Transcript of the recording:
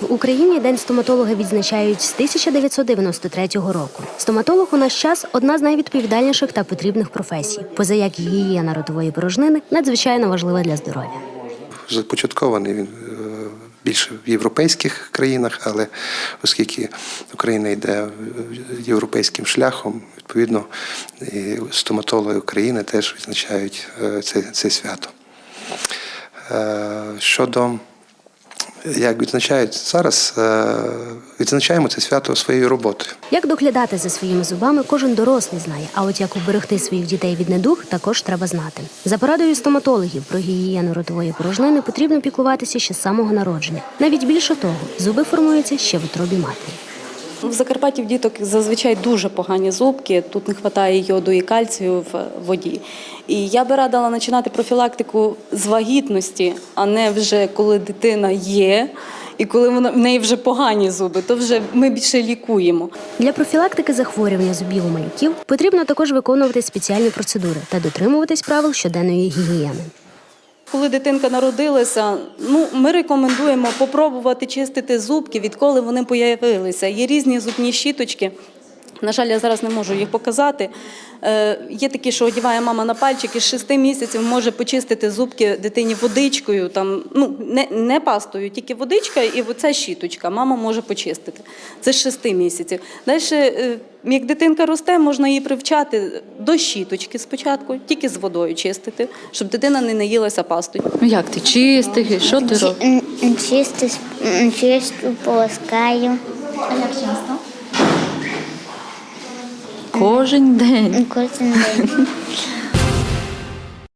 В Україні День стоматолога відзначають з 1993 року. Стоматолог у наш час одна з найвідповідальніших та потрібних професій, поза як гігієна ротової порожнини надзвичайно важлива для здоров'я. Започаткований він е, більше в європейських країнах, але оскільки Україна йде е, європейським шляхом, відповідно, і стоматологи України теж відзначають е, це, це свято. Щодо як відзначають зараз, е, відзначаємо це свято своєю роботою. Як доглядати за своїми зубами, кожен дорослий знає. А от як уберегти своїх дітей від недуг, також треба знати. За порадою стоматологів про гігієну ротової порожнини потрібно піклуватися ще з самого народження. Навіть більше того, зуби формуються ще в утробі матері. В Закарпатті в діток зазвичай дуже погані зубки. Тут не вистачає йоду і кальцію в воді. І я би радила починати профілактику з вагітності, а не вже коли дитина є. І коли в неї вже погані зуби, то вже ми більше лікуємо. Для профілактики захворювання зубів у малюків потрібно також виконувати спеціальні процедури та дотримуватись правил щоденної гігієни. Коли дитинка народилася, ну ми рекомендуємо попробувати чистити зубки, відколи вони появилися. Є різні зубні щіточки. На жаль, я зараз не можу їх показати. Е, є такі, що одягає мама на пальчик і з 6 місяців може почистити зубки дитині водичкою, там, ну, не, не пастою, тільки водичка і оця щіточка. Мама може почистити. Це з 6 місяців. Далі, як дитинка росте, можна її привчати до щіточки спочатку, тільки з водою чистити, щоб дитина не наїлася пастою. Ну як ти чистиш? Що ти робиш? М, чисту, полоскаю А як часто? Кожен день. кожен день.